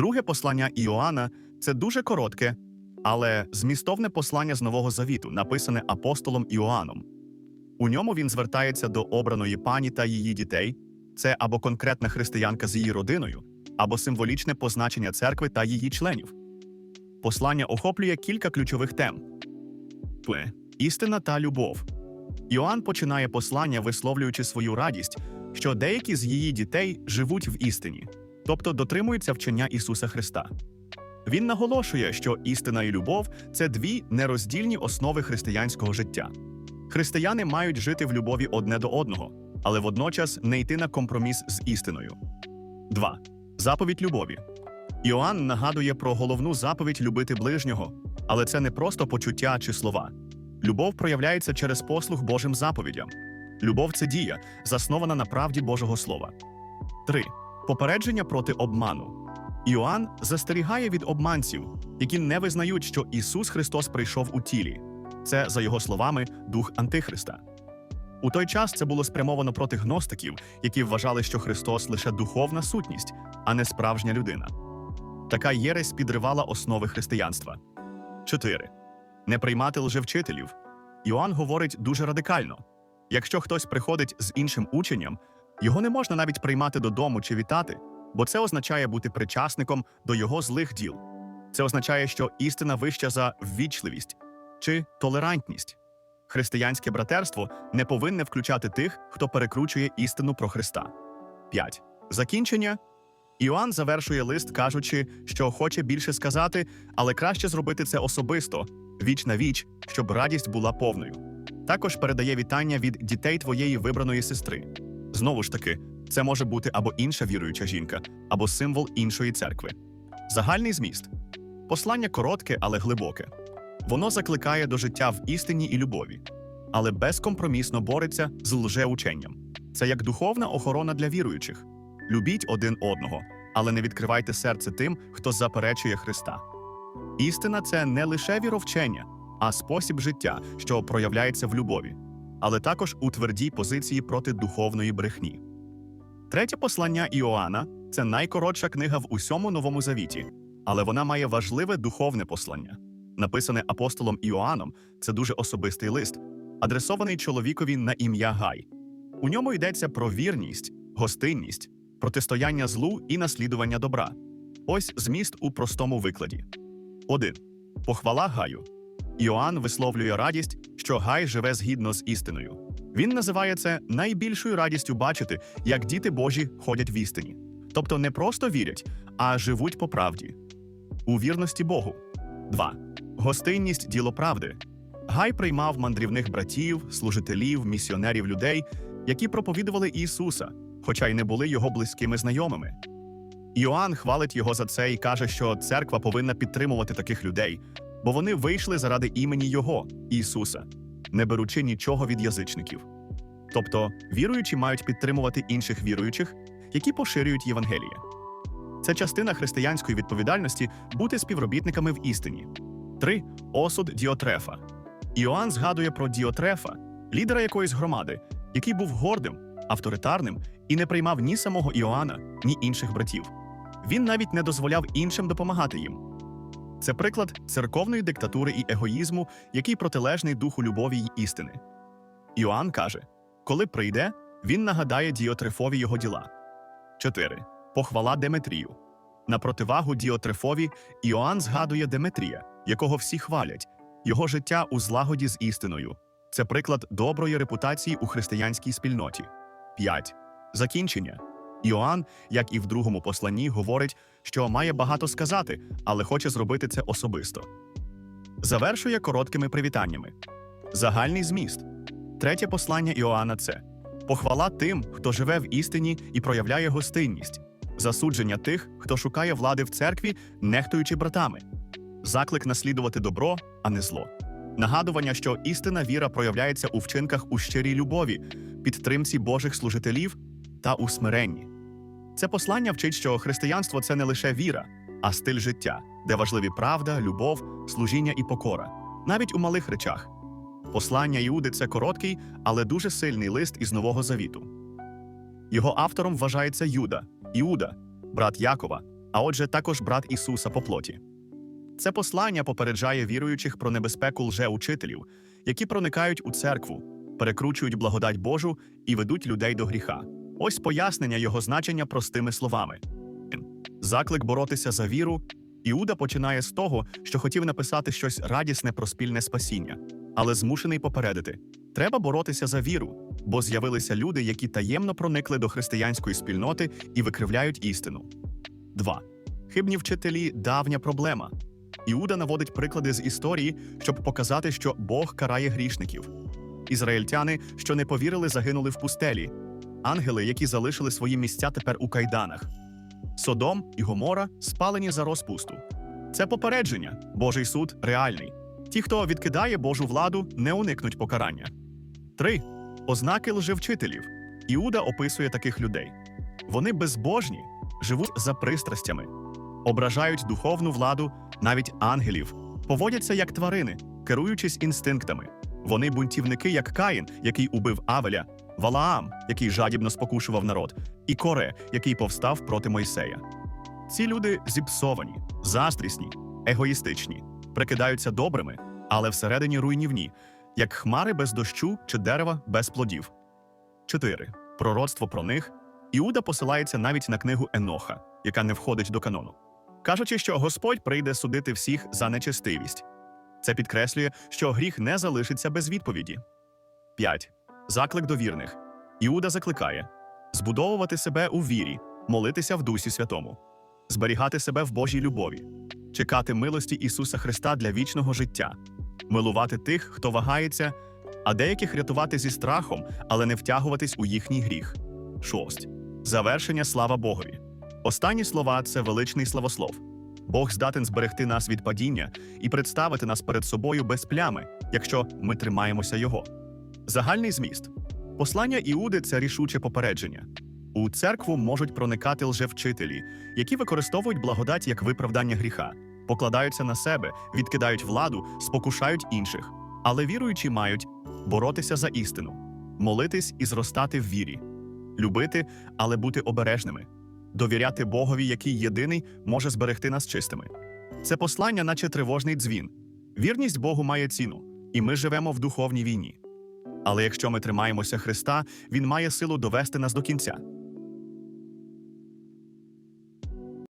Друге послання Іоанна це дуже коротке, але змістовне послання з Нового Завіту, написане апостолом Іоанном. У ньому він звертається до обраної пані та її дітей. Це або конкретна християнка з її родиною, або символічне позначення церкви та її членів. Послання охоплює кілька ключових тем: істина та любов. Іоанн починає послання, висловлюючи свою радість, що деякі з її дітей живуть в істині, тобто дотримуються вчення Ісуса Христа. Він наголошує, що істина і любов це дві нероздільні основи християнського життя. Християни мають жити в любові одне до одного, але водночас не йти на компроміс з істиною. 2. Заповідь любові. Іоанн нагадує про головну заповідь любити ближнього, але це не просто почуття чи слова. Любов проявляється через послуг Божим заповідям. Любов це дія, заснована на правді Божого Слова. 3. Попередження проти обману. Іоанн застерігає від обманців, які не визнають, що Ісус Христос прийшов у тілі. Це, за його словами, дух Антихриста. У той час це було спрямовано проти гностиків, які вважали, що Христос лише духовна сутність, а не справжня людина. Така єресь підривала основи християнства. 4. Не приймати лжевчителів. Іоанн говорить дуже радикально: якщо хтось приходить з іншим ученням, його не можна навіть приймати додому чи вітати, бо це означає бути причасником до його злих діл. Це означає, що істина вища за ввічливість чи толерантність. Християнське братерство не повинне включати тих, хто перекручує істину про Христа. 5. Закінчення. Іоанн завершує лист, кажучи, що хоче більше сказати, але краще зробити це особисто, віч на віч, щоб радість була повною. Також передає вітання від дітей твоєї вибраної сестри. Знову ж таки, це може бути або інша віруюча жінка, або символ іншої церкви. Загальний зміст. Послання коротке, але глибоке. Воно закликає до життя в істині і любові, але безкомпромісно бореться з лжеученням. Це як духовна охорона для віруючих. Любіть один одного, але не відкривайте серце тим, хто заперечує Христа. Істина це не лише віровчення, а спосіб життя, що проявляється в любові, але також у твердій позиції проти духовної брехні. Третє послання Іоанна це найкоротша книга в усьому новому завіті, але вона має важливе духовне послання. Написане апостолом Іоанном, це дуже особистий лист, адресований чоловікові на ім'я Гай. У ньому йдеться про вірність, гостинність, протистояння злу і наслідування добра. Ось зміст у простому викладі. 1. Похвала Гаю. Іоанн висловлює радість, що Гай живе згідно з істиною. Він називає це найбільшою радістю бачити, як діти Божі ходять в істині. Тобто не просто вірять, а живуть по правді. У вірності Богу. 2. Гостинність діло правди. Гай приймав мандрівних братів, служителів, місіонерів людей, які проповідували Ісуса, хоча й не були його близькими знайомими. Іоанн хвалить його за це і каже, що церква повинна підтримувати таких людей, бо вони вийшли заради імені Його, Ісуса, не беручи нічого від язичників. Тобто віруючі мають підтримувати інших віруючих, які поширюють Євангеліє. Це частина християнської відповідальності бути співробітниками в істині. 3. Осуд Діотрефа. Іоанн згадує про Діотрефа, лідера якоїсь громади, який був гордим, авторитарним і не приймав ні самого Іоанна, ні інших братів. Він навіть не дозволяв іншим допомагати їм. Це приклад церковної диктатури і егоїзму, який протилежний духу любові й істини. Іоанн каже: коли прийде, він нагадає Діотрефові його діла. 4. Похвала Деметрію. На противагу Діотрефові Іоанн згадує Деметрія, якого всі хвалять, його життя у злагоді з істиною. Це приклад доброї репутації у християнській спільноті. 5. Закінчення. Іоанн, як і в другому посланні, говорить, що має багато сказати, але хоче зробити це особисто. Завершує короткими привітаннями. Загальний зміст. Третє послання Іоанна це похвала тим, хто живе в істині і проявляє гостинність, засудження тих, хто шукає влади в церкві, нехтуючи братами, заклик наслідувати добро, а не зло. Нагадування, що істинна віра проявляється у вчинках у щирій любові, підтримці Божих служителів та у смиренні. Це послання вчить, що християнство це не лише віра, а стиль життя, де важливі правда, любов, служіння і покора, навіть у малих речах. Послання Іуди це короткий, але дуже сильний лист із Нового Завіту. Його автором вважається Юда, Іуда, брат Якова, а отже, також брат Ісуса по плоті. Це послання попереджає віруючих про небезпеку лжеучителів, які проникають у церкву, перекручують благодать Божу і ведуть людей до гріха. Ось пояснення його значення простими словами. Заклик боротися за віру. Іуда починає з того, що хотів написати щось радісне про спільне спасіння, але змушений попередити: треба боротися за віру, бо з'явилися люди, які таємно проникли до християнської спільноти і викривляють істину. 2. Хибні вчителі давня проблема. Іуда наводить приклади з історії, щоб показати, що Бог карає грішників. Ізраїльтяни, що не повірили, загинули в пустелі. Ангели, які залишили свої місця тепер у кайданах. Содом і Гомора спалені за розпусту. Це попередження. Божий суд реальний. Ті, хто відкидає Божу владу, не уникнуть покарання. 3. Ознаки лжевчителів. Іуда описує таких людей. Вони безбожні, живуть за пристрастями, ображають духовну владу, навіть ангелів, поводяться як тварини, керуючись інстинктами. Вони бунтівники, як Каїн, який убив Авеля, Валаам, який жадібно спокушував народ, і Коре, який повстав проти Мойсея. Ці люди зіпсовані, заздрісні, егоїстичні, прикидаються добрими, але всередині руйнівні, як хмари без дощу чи дерева без плодів. 4. Пророцтво про них. Іуда посилається навіть на книгу Еноха, яка не входить до канону, кажучи, що Господь прийде судити всіх за нечестивість. Це підкреслює, що гріх не залишиться без відповіді. 5. Заклик до вірних. Іуда закликає збудовувати себе у вірі, молитися в Дусі Святому, зберігати себе в Божій любові, чекати милості Ісуса Христа для вічного життя, милувати тих, хто вагається, а деяких рятувати зі страхом, але не втягуватись у їхній гріх. 6. Завершення слава Богові. Останні слова це величний славослов. Бог здатен зберегти нас від падіння і представити нас перед собою без плями, якщо ми тримаємося Його. Загальний зміст. Послання Іуди це рішуче попередження. У церкву можуть проникати лжевчителі, які використовують благодать як виправдання гріха, покладаються на себе, відкидають владу, спокушають інших. Але віруючі мають боротися за істину, молитись і зростати в вірі, любити, але бути обережними, довіряти Богові, який єдиний може зберегти нас чистими. Це послання, наче тривожний дзвін. Вірність Богу має ціну, і ми живемо в духовній війні. Але якщо ми тримаємося Христа, Він має силу довести нас до кінця.